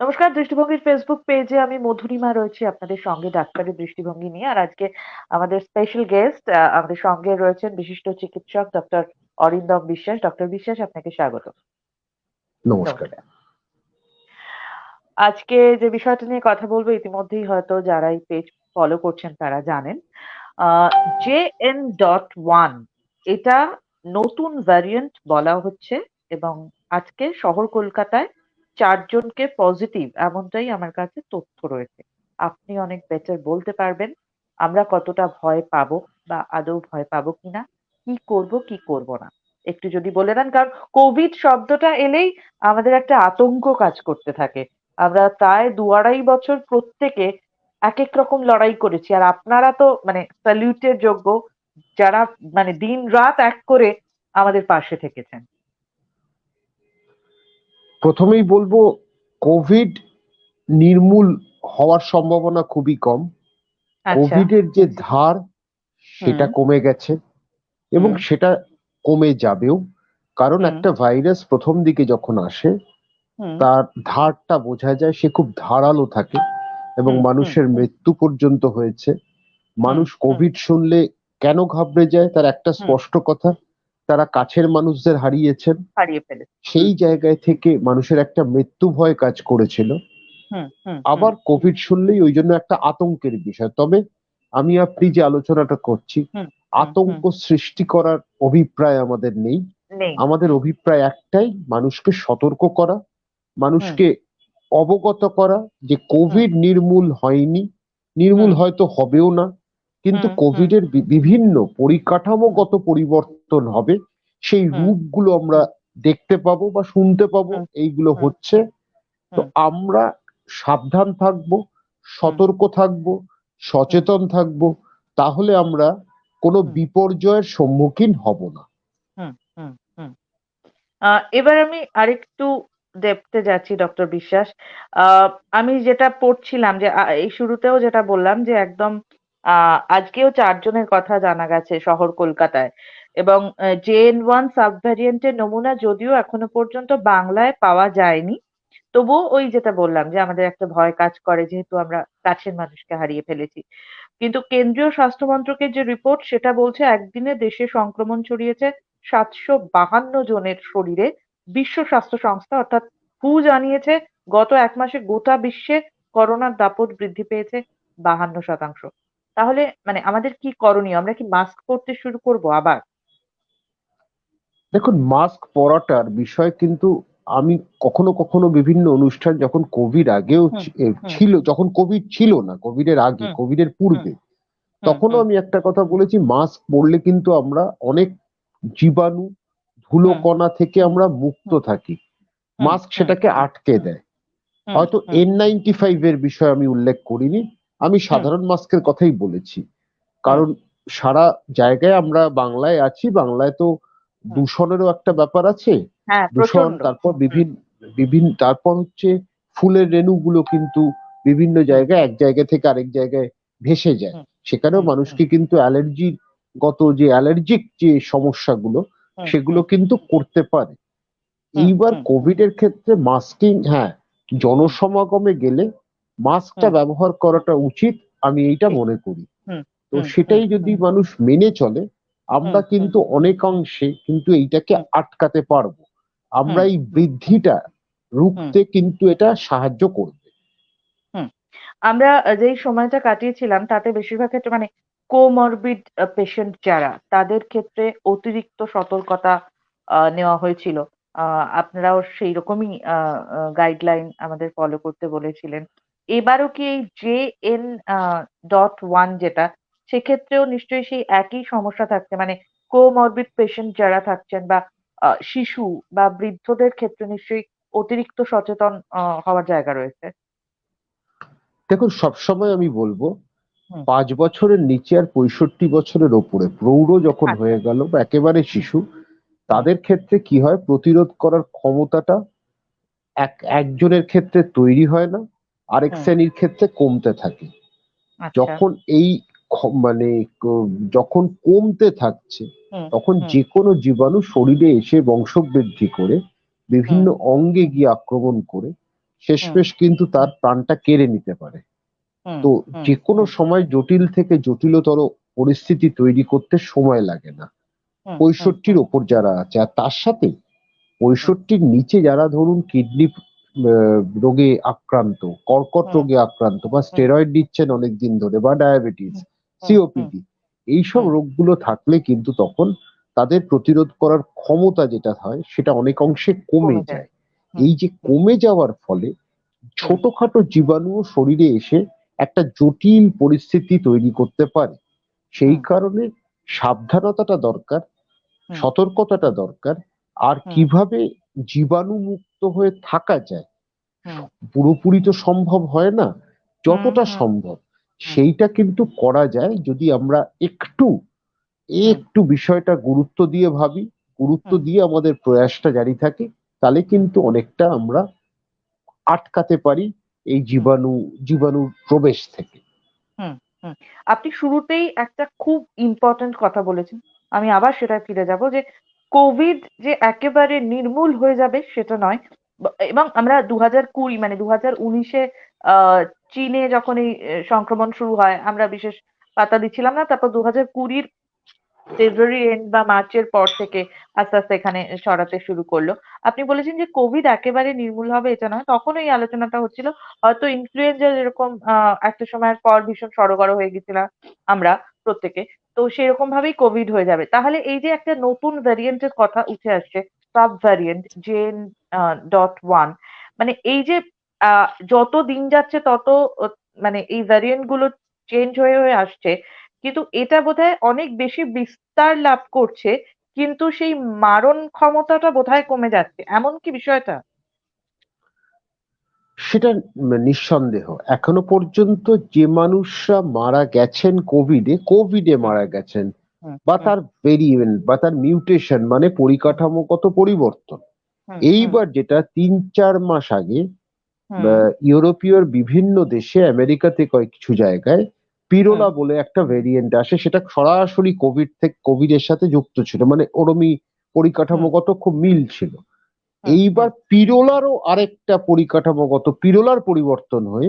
নমস্কার দৃষ্টিভঙ্গির ফেসবুক পেজে আমি মধুরিমা রয়েছি আপনাদের সঙ্গে ডাক্তারের দৃষ্টিভঙ্গি নিয়ে। আর আজকে আমাদের স্পেশাল গেস্ট আমাদের সঙ্গে রয়েছেন বিশিষ্ট চিকিৎসক ডক্টর অরিন্দম বিশ্বাস। ডক্টর বিশ্বাস আপনাকে স্বাগত। নমস্কার। আজকে যে বিষয়টা নিয়ে কথা বলব ইতিমধ্যেই হয়তো যারা এই পেজ ফলো করছেন তারা জানেন। জে এন ডট ওয়ান এটা নতুন ভ্যারিয়েন্ট বলা হচ্ছে এবং আজকে শহর কলকাতায় চারজনকে পজিটিভ এমনটাই আমার কাছে তথ্য রয়েছে। আপনি অনেক বেটার বলতে পারবেন, আমরা কতটা ভয় পাবো বা আদৌ ভয় পাবো কিনা কি করব কি করব না। একটু যদি বলে দেন, কারণ কোভিড শব্দটা এলেই আমাদের একটা আতঙ্ক কাজ করতে থাকে। আমরা প্রায় দু আড়াই বছর প্রত্যেকে এক এক রকম লড়াই করেছি, আর আপনারা তো মানে স্যালিউটের যোগ্য যারা মানে দিন রাত এক করে আমাদের পাশে থেকেছেন। প্রথমেই বলব কোভিড নির্মূল হওয়ার সম্ভাবনা খুবই কম। কোভিড এর যে ধার সেটা কমে গেছে এবং সেটা কমে যাবেও। কারণ একটা ভাইরাস প্রথম দিকে যখন আসে তার ধারটা বোঝা যায় সে খুব ধারালো থাকে এবং মানুষের মৃত্যু পর্যন্ত হয়েছে। মানুষ কোভিড শুনলে কেন ঘাবড়ে যায় তার একটা স্পষ্ট কথা। তারা কাছের মানুষদের হারিয়েছেন। হারিয়ে সেই জায়গায় থেকে মানুষের একটা মৃত্যু ভয় কাজ করেছিল। আবার কোভিড শুনলেই ওই জন্য একটা আতঙ্কের বিষয়। তবে আমি আপনি যে আলোচনাটা করছি আতঙ্ক সৃষ্টি করার অভিপ্রায় আমাদের নেই। আমাদের অভিপ্রায় একটাই মানুষকে সতর্ক করা মানুষকে অবগত করা যে কোভিড নির্মূল হয়নি। নির্মূল হয়তো হবেও না। কিন্তু কোভিডের বি- বিভিন্ন পরিকাঠামোগত পরিবর্তন হবে সেই। রূপগুলো আমরা দেখতে পাবো বা শুনতে পাবো এইগুলো হচ্ছে। তো আমরা সাবধান থাকব সতর্ক থাকব সচেতন থাকব তাহলে আমরা কোনো বিপর্যয়ের সম্মুখীন হব না। হুম, হুম। আহ, এবার আমি আরেকটু দেখতে যাচ্ছি ডক্টর বিশ্বাস। আহ, আমি যেটা পড়ছিলাম যে এই শুরুতেও যেটা বললাম যে একদম আজকেও চারজনের কথা জানা গেছে শহর কলকাতায়। এবং জেএন ওয়ান সাব ভ্যারিয়েন্টের নমুনা যদিও এখনও পর্যন্ত বাংলায় পাওয়া যায়নি, তবুও ওই যেটা বললাম যে আমাদের একটা ভয় কাজ করে যেহেতু আমরা কাছের মানুষকে হারিয়ে ফেলেছি। কিন্তু কেন্দ্রীয় স্বাস্থ্য মন্ত্রকের যে রিপোর্ট সেটা বলছে একদিনে দেশে সংক্রমণ ছড়িয়েছে সাতশো বাহান্ন জনের শরীরে, বিশ্ব স্বাস্থ্য সংস্থা অর্থাৎ হু জানিয়েছে গত এক মাসে গোটা বিশ্বে করোনার দাপট বৃদ্ধি পেয়েছে বাহান্ন শতাংশ। তাহলে মানে আমাদের কি করণীয়? আমরা কি মাস্ক পরতে শুরু করব আবার? দেখুন মাস্ক পরাটার বিষয় কিন্তু আমি কখনো কখনো বিভিন্ন অনুষ্ঠান যখন কোভিড আগেও। ছিল যখন কোভিড ছিল না কোভিডের আগে হুম, কোভিডের পূর্বে তখনও আমি একটা কথা বলেছি মাস্ক পরলে কিন্তু আমরা অনেক জীবাণু ধুলো হুম। কণা থেকে আমরা মুক্ত থাকি। মাস্ক সেটাকে আটকে দেয়। হয়তো এন নাইনটি ফাইভ এর বিষয়ে আমি উল্লেখ করিনি আমি সাধারণ মাস্কের কথাই বলেছি। কারণ সারা জায়গায় আমরা বাংলায় আছি বাংলায় তো দূষণেরও একটা ব্যাপার আছে। হ্যাঁ দূষণ তারপর বিভিন্ন বিভিন্ন তারপর হচ্ছে ফুলের রেণুগুলো কিন্তু বিভিন্ন জায়গায় এক জায়গা থেকে আরেক জায়গায় ভেসে যায়। সেখানেও মানুষকে কিন্তু অ্যালার্জি গত যে অ্যালার্জিক যে সমস্যাগুলো সেগুলো কিন্তু করতে পারে। এইবার। কোভিড এর ক্ষেত্রে মাস্কিং হ্যাঁ জনসমাগমে গেলে মাস্কটা। ব্যবহার করাটা উচিত আমি এইটা মনে করি। তো সেটাই যদি মানুষ মেনে চলে আমরা কিন্তু অনেকাংশে কিন্তু এইটাকে আটকাতে পারব। আমরা এই বৃদ্ধিটা রুখতে কিন্তু এটা সাহায্য করবে। আমরা যেই সময়টা কাটিয়েছিলাম তাতে বেশিরভাগ ক্ষেত্রে মানে কোমরবিড পেশেন্ট যারা তাদের ক্ষেত্রে অতিরিক্ত সতর্কতা নেওয়া হয়েছিল। আহ, আপনারাও সেই রকমই গাইডলাইন আমাদের ফলো করতে বলেছিলেন। এবারও কি এই জে এন ডট ওয়ান যেটা সেক্ষেত্রেও নিশ্চয়ই সেই একই সমস্যা থাকছে। মানে কোমরবিড পেশেন্ট যারা থাকছেন বা শিশু বা বৃদ্ধদের ক্ষেত্রে নিশ্চয়ই অতিরিক্ত সচেতন হওয়ার জায়গা রয়েছে। দেখুন সবসময় আমি বলব পাঁচ বছরের নিচে আর পঁয়ষট্টি বছরের ওপরে প্রৌঢ় যখন আচ্ছা। হয়ে গেল বা একেবারে শিশু তাদের ক্ষেত্রে কি হয়? প্রতিরোধ করার ক্ষমতাটা এক একজনের ক্ষেত্রে তৈরি হয় না। আরেক হুম। শ্রেণির ক্ষেত্রে কমতে থাকে। আচ্ছা। যখন এই মানে যখন কমতে থাকছে তখন যে কোনো জীবাণু শরীরে এসে বংশবৃদ্ধি করে বিভিন্ন অঙ্গে গিয়ে আক্রমণ করে শেষমেশ কিন্তু তার প্রাণটা কেড়ে নিতে পারে। তো যে কোনো সময় জটিল থেকে জটিলতর পরিস্থিতি তৈরি করতে সময় লাগে না। পঁয়ষট্টির ওপর যারা আছে আর তার সাথে পঁয়ষট্টির নিচে যারা ধরুন কিডনি রোগে আক্রান্ত কর্কট রোগে আক্রান্ত বা স্টেরয়েড নিচ্ছেন অনেকদিন ধরে বা ডায়াবেটিস সিওপিডি এইসব রোগগুলো থাকলে কিন্তু তখন তাদের প্রতিরোধ করার ক্ষমতা যেটা হয় সেটা অনেক অংশে কমে। যায়। এই যে কমে যাওয়ার ফলে ছোটখাটো জীবাণু শরীরে এসে একটা জটিল পরিস্থিতি তৈরি করতে পারে। সেই কারণে সাবধানতাটা দরকার সতর্কতাটা দরকার। আর কীভাবে জীবাণু মুক্ত হয়ে থাকা যায়। পুরোপুরি তো সম্ভব হয় না যতটা। সম্ভব। সেইটা কিন্তু করা যায় যদি আমরা একটু একটু বিষয়টা গুরুত্ব দিয়ে ভাবি গুরুত্ব দিয়ে আমাদের প্রয়াসটা জারি থাকে তাহলে কিন্তু অনেকটা আমরা আটকাতে পারি এই জীবাণু জীবাণুর প্রবেশ থেকে। আপনি শুরুতেই একটা খুব ইম্পর্ট্যান্ট কথা বলেছেন। আমি আবার সেটা ফিরে যাব যে কোভিড যে একেবারে নির্মূল হয়ে যাবে সেটা নয়। এবং আমরা দু হাজার কুড়ি মানে দু হাজার উনিশে চীনে যখন এই সংক্রমণ শুরু হয়, আমরা বিশেষ পাত্তা দিচ্ছিলাম না। তারপর দু হাজার কুড়ির ফেব্রুয়ারি এন্ড বা মার্চের পর থেকে আস্তে আস্তে এখানে ছড়াতে শুরু করল। আপনি বলেছেন যে কোভিড একেবারে নির্মূল হবে, এটা নয়। তখন এই আলোচনাটা হচ্ছিল, হয়তো ইনফ্লুয়েঞ্জা যেরকম একটা সময়ের পর ভীষণ সড়গড় হয়ে গেছিলাম আমরা প্রত্যেকে। তো সেরকম ভাবেই কোভিড হয়ে যাবে। তাহলে এই যে একটা নতুন ভ্যারিয়েন্টের কথা উঠে আসছে sub variant JN dot one মানে এই যে যত দিন যাচ্ছে তত মানে এই ভ্যারিয়েন্টগুলো চেঞ্জ হয়ে হয়ে আসছে, কিন্তু এটা বোধহয় অনেক বেশি বিস্তার লাভ করছে, কিন্তু সেই মারণ ক্ষমতাটা বোধহয় কমে যাচ্ছে। এমন কি বিষয়টা? সেটা নিঃসন্দেহ। এখনও পর্যন্ত যে মানুষরা মারা গেছেন কোভিডে কোভিডে মারা গেছেন বা তার ভেরিয়েন্ট বা তার মিউটেশন মানে পরিকাঠামোগত পরিবর্তন। এইবার যেটা তিন চার মাস আগে ইউরোপীয় বিভিন্ন দেশে আমেরিকাতে কয়েক কিছু জায়গায় পিরোলা বলে একটা ভেরিয়েন্ট আসে সেটা সরাসরি কোভিড থেকে কোভিড এর সাথে যুক্ত ছিল। মানে ওরমই পরিকাঠামোগত খুব মিল ছিল। এইবার পিরোলারও আরেকটা পরিকাঠামোগত পিরোলার পরিবর্তন হয়ে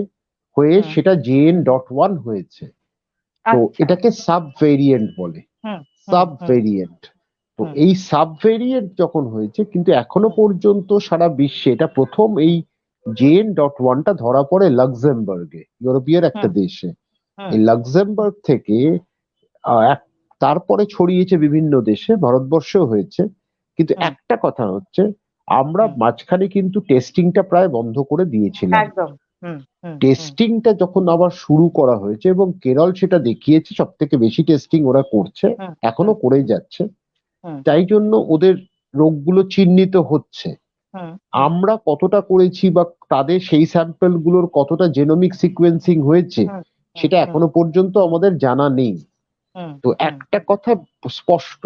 হয়ে সেটা জেএন ডট ওয়ান হয়েছে। তো আচ্ছা, এটাকে সাব ভেরিয়েন্ট বলে সাব ভেরিয়েন্ট তো এই সাব ভেরিয়েন্ট যখন হয়েছে কিন্তু এখনও পর্যন্ত সারা বিশ্বে এটা প্রথম এই জেএন ডট ওয়ানটা ধরা পড়ে লাক্সেমবার্গে ইউরোপীয় একটা দেশে। এই লাক্সেমবার্গ থেকে তারপরে ছড়িয়েছে বিভিন্ন দেশে ভারতবর্ষেও হয়েছে। কিন্তু একটা কথা হচ্ছে আমরা মাঝখানে কিন্তু টেস্টিংটা প্রায় বন্ধ করে দিয়েছিলাম। একদম। টেস্টিংটা যখন আবার শুরু করা হয়েছে এবং কেরল সেটা দেখিয়েছে সব থেকে বেশি টেস্টিং ওরা করছে এখনও করে যাচ্ছে তাই জন্য ওদের রোগগুলো চিহ্নিত হচ্ছে। আমরা কতটা করেছি বা তাদের সেই স্যাম্পলগুলোর কতটা জেনোমিক সিকোয়েন্সিং হয়েছে সেটা এখনও পর্যন্ত আমাদের জানা নেই। তো একটা কথা স্পষ্ট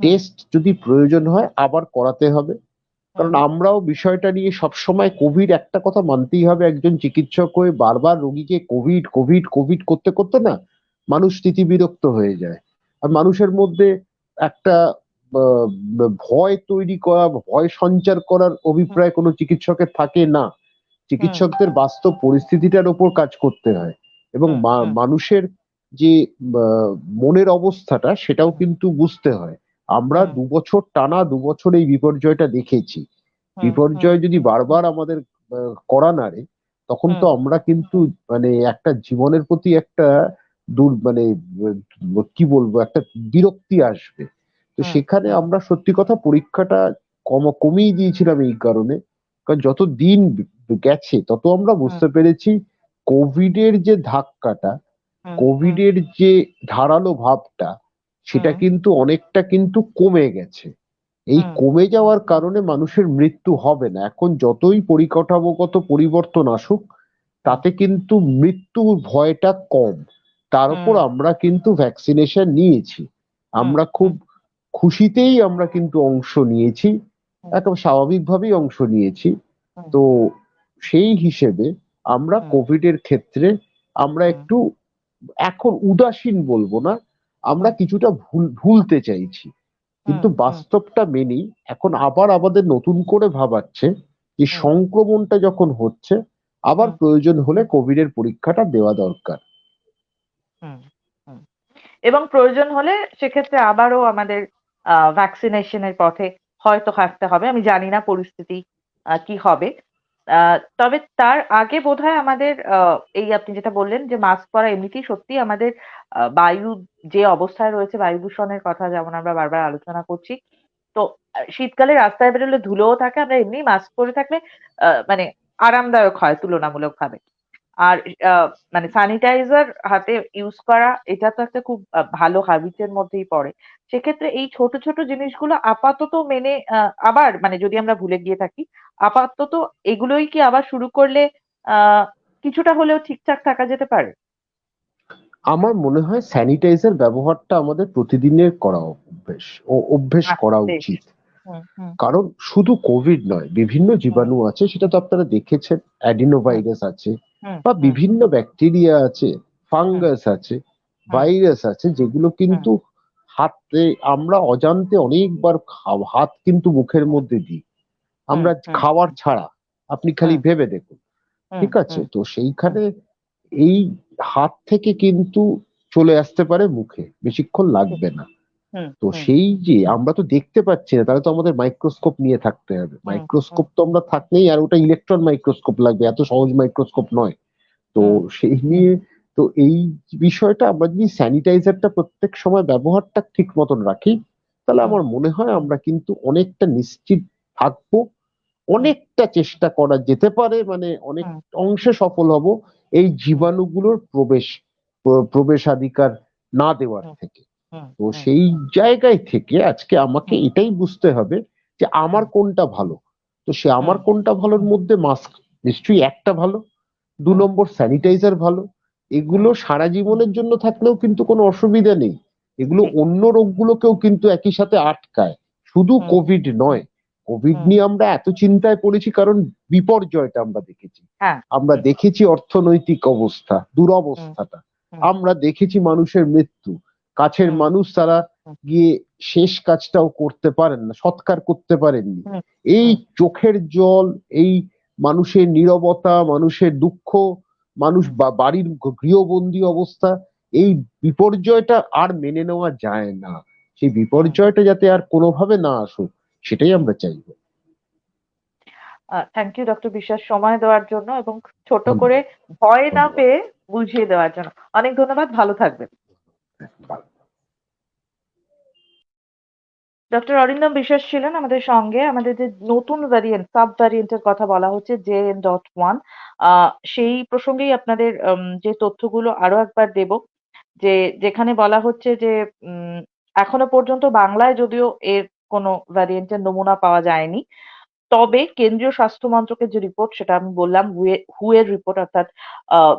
টেস্ট যদি প্রয়োজন হয় আবার করাতে হবে। কারণ আমরাও বিষয়টা নিয়ে সবসময় কোভিড একটা কথা মানতেই হবে একজন চিকিৎসক হয়ে বারবার রোগীকে কোভিড কোভিড কোভিড করতে করতে না মানুষ স্থিতি বিরক্ত হয়ে যায়। আর মানুষের মধ্যে একটা ভয় তৈরি করা ভয় সঞ্চার করার অভিপ্রায় কোনো চিকিৎসকের থাকে না। চিকিৎসকদের বাস্তব পরিস্থিতিটার ওপর কাজ করতে হয় এবং মানুষের যে মনের অবস্থাটা সেটাও কিন্তু বুঝতে হয়। আমরা। দু বছর টানা দু বছর এই বিপর্যয়টা দেখেছি। বিপর্যয় যদি বারবার আমাদের করা নাড়ে তখন তো আমরা কিন্তু মানে একটা জীবনের প্রতি একটা দূর মানে কি বলব একটা বিরক্তি আসবে। তো সেখানে আমরা সত্যি কথা পরীক্ষাটা কম কমিয়ে দিয়েছিলাম এই কারণে। কারণ যত দিন গেছে তত আমরা বুঝতে পেরেছি কোভিডের যে ধাক্কাটা হুম, কোভিডের যে ধারালো ভাবটা সেটা কিন্তু অনেকটা কিন্তু কমে গেছে। এই কমে যাওয়ার কারণে মানুষের মৃত্যু হবে না। এখন যতই পরিকাঠামোগত পরিবর্তন আসুক তাতে কিন্তু মৃত্যুর ভয়টা কম। তার উপর আমরা কিন্তু ভ্যাকসিনেশন নিয়েছি। আমরা খুব খুশিতেই আমরা কিন্তু অংশ নিয়েছি একেবারে স্বাভাবিকভাবেই অংশ নিয়েছি। তো সেই হিসেবে আমরা হুম। কোভিডের ক্ষেত্রে আমরা একটু এখন উদাসীন বলব না আমরা কিছুটা ভুল ভুলতে চাইছি কিন্তু। বাস্তবটা মেনেই এখন আবার আমাদের নতুন করে ভাবাচ্ছে যে সংক্রমণটা যখন হচ্ছে আবার প্রয়োজন হলে কোভিড এর পরীক্ষাটা দেওয়া দরকার। এবং প্রয়োজন হলে সেক্ষেত্রে আবারও আমাদের আ ভ্যাকসিনেশন এর পথে হয়তো হাঁটতে হবে। আমি জানি না পরিস্থিতি কি হবে। তবে তার আগে বোধ হয় আমাদের এই আপনি যেটা বললেন যে মাস্ক পরা এমনিতেই সত্যি আমাদের বায়ু যে অবস্থায় রয়েছে, বায়ু দূষণের কথা যেমন আমরা বারবার আলোচনা করছি। তো শীতকালে রাস্তায় বেরোলে ধুলোও থাকে। আমরা এমনি মাস্ক পরে থাকলে মানে আরামদায়ক হয় তুলনামূলকভাবে। আর মানে স্যানিটাইজার হাতে ইউজ করা এটা তো একটা খুব ভালো হ্যাবিট এর মধ্যেই পড়ে। সেক্ষেত্রে এই ছোট, ছোট জিনিসগুলো আপাতত মেনে আবার মানে যদি আমরা ভুলে গিয়ে থাকি, আপাতত এগুলোই কি আবার শুরু করলে কিছুটা হলেও ঠিকঠাক থাকা যেতে পারে? আমার মনে হয় স্যানিটাইজার ব্যবহারটা আমাদের প্রতিদিনের করা অভ্যেস ও অভ্যেস আচ্ছা করা উচিত। কারণ শুধু কোভিড নয়, বিভিন্ন জীবাণু আছে সেটা তো আপনারা দেখেছেন। অ্যাডিনো হুম, ভাইরাস আছে বা বিভিন্ন ব্যাকটেরিয়া আছে, ফাঙ্গাস আছে, ভাইরাস আছে যেগুলো কিন্তু হাতে আমরা অজান্তে অনেকবার খাও হাত কিন্তু মুখের মধ্যে দিই। আমরা খাওয়ার ছাড়া। আপনি খালি ভেবে দেখুন। ঠিক আছে? তো সেইখানে এই হাত থেকে কিন্তু চলে আসতে পারে মুখে। বেশিক্ষণ লাগবে না। তো সেই যে আমরা তো দেখতে পাচ্ছি না তাহলে তো আমাদের মাইক্রোস্কোপ নিয়ে থাকতে হবে। মাইক্রোস্কোপ তো আমরা থাকলেই আর ওটা ইলেকট্রন মাইক্রোস্কোপ লাগবে। এত সহজ মাইক্রোস্কোপ নয়। তো সেই নিয়ে তো এই বিষয়টা আমরা যদি স্যানিটাইজারটা প্রত্যেক সময় ব্যবহারটা ঠিক মতন রাখি, তাহলে আমার মনে হয় আমরা কিন্তু অনেকটা নিশ্চিত থাকব। অনেকটা চেষ্টা করা যেতে পারে মানে অনেক অংশে সফল হব এই জীবাণুগুলোর প্রবেশ প্রবেশাধিকার না দেওয়ার থেকে। হুম, তো সেই জায়গায় থেকে আজকে আমাকে এটাই বুঝতে হবে যে আমার কোনটা ভালো। তো সে আমার কোনটা ভালোর মধ্যে মাস্ক নিশ্চয়ই একটা ভালো। দু নম্বর স্যানিটাইজার ভালো। এগুলো সারা জীবনের জন্য থাকলেও কিন্তু কোনো অসুবিধা নেই। এগুলো অন্য রোগগুলোকেও কিন্তু একই সাথে আটকায়। শুধু কোভিড নয়। কোভিড নিয়ে আমরা এত চিন্তায় পড়েছি কারণ বিপর্যয়টা আমরা দেখেছি। হ্যাঁ, আমরা দেখেছি অর্থনৈতিক অবস্থা, দুরবস্থাটা। আমরা দেখেছি মানুষের মৃত্যু। কাছের মানুষ তারা গিয়ে শেষ কাজটাও করতে পারেন না, সৎকার করতে পারেননি। হুম, এই চোখের জল, এই মানুষের নীরবতা, মানুষের দুঃখ, মানুষ বা বাড়ির গৃহবন্দী অবস্থা, এই বিপর্যয়টা আর মেনে নেওয়া যায় না। সেই বিপর্যয়টা যাতে আর কোনোভাবে না আসুক, সেটাই আমরা চাইব। থ্যাংক ইউ ডক্টর বিশ্বাস সময় দেওয়ার জন্য এবং ছোট করে ভয় না পেয়ে বুঝিয়ে দেওয়ার জন্য। অনেক ধন্যবাদ। ভালো থাকবেন। ডক্টর অরিন্দম বিশ্বাস ছিলেন আমাদের সঙ্গে। আমাদের যে নতুন ভ্যারিয়েন্ট, সাব ভ্যারিয়েন্ট এর কথা বলা হচ্ছে JN.1 আ সেই প্রসঙ্গেই আপনাদের যে তথ্যগুলো আরও একবার দেব। যে যেখানে বলা হচ্ছে যে এখনও পর্যন্ত বাংলায় যদিও এর কোনো ভ্যারিয়েন্ট এর নমুনা পাওয়া যায়নি। তবে কেন্দ্রীয় স্বাস্থ্য মন্ত্রকের যে রিপোর্ট সেটা আমি বললাম হুয়ে হু রিপোর্ট অর্থাৎ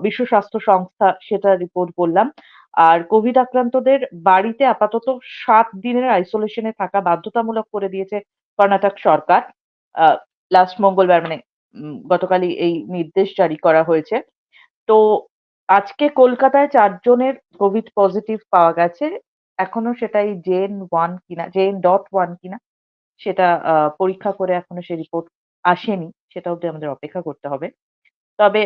বিশ্ব স্বাস্থ্য সংস্থা সেটা রিপোর্ট বললাম। আর কোভিড আক্রান্তদের বাড়িতে আপাতত সাত দিনের আইসোলেশনে থাকা বাধ্যতামূলক করে দিয়েছে কর্ণাটক সরকার। লাস্ট মঙ্গলবার মানে গতকালই এই নির্দেশ জারি করা হয়েছে। তো আজকে কলকাতায় চারজনের কোভিড পজিটিভ পাওয়া গেছে। এখনও সেটাই জেন ওয়ান কিনা জেন ডট ওয়ান কিনা, সেটা পরীক্ষা করে এখনও সে রিপোর্ট আসেনি। সেটা অব্দি আমাদের অপেক্ষা করতে হবে। তবে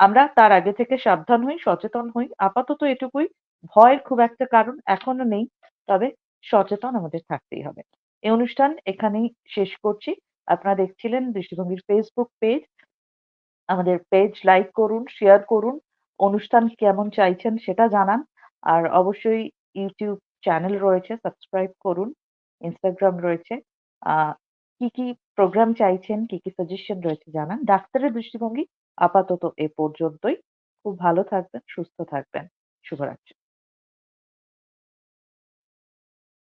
আমরা তার আগে থেকে সাবধান হই, সচেতন হই। আপাতত এটুকুই। ভয়ের খুব একটা কারণ এখনও নেই। তবে সচেতন আমাদের থাকতেই হবে। এই অনুষ্ঠান এখানেই শেষ করছি। আপনারা দেখছিলেন দৃষ্টিভঙ্গির ফেসবুক পেজ। আমাদের পেজ লাইক করুন, শেয়ার করুন। অনুষ্ঠান কেমন চাইছেন সেটা জানান। আর অবশ্যই ইউটিউব চ্যানেল রয়েছে, সাবস্ক্রাইব করুন। ইনস্টাগ্রাম রয়েছে। কি, কি প্রোগ্রাম চাইছেন, কি, কি সাজেশন রয়েছে জানান। ডাক্তারের দৃষ্টিভঙ্গি আপাতত এ পর্যন্তই। খুব ভালো থাকবেন, সুস্থ থাকবেন। শুভরাত্রি।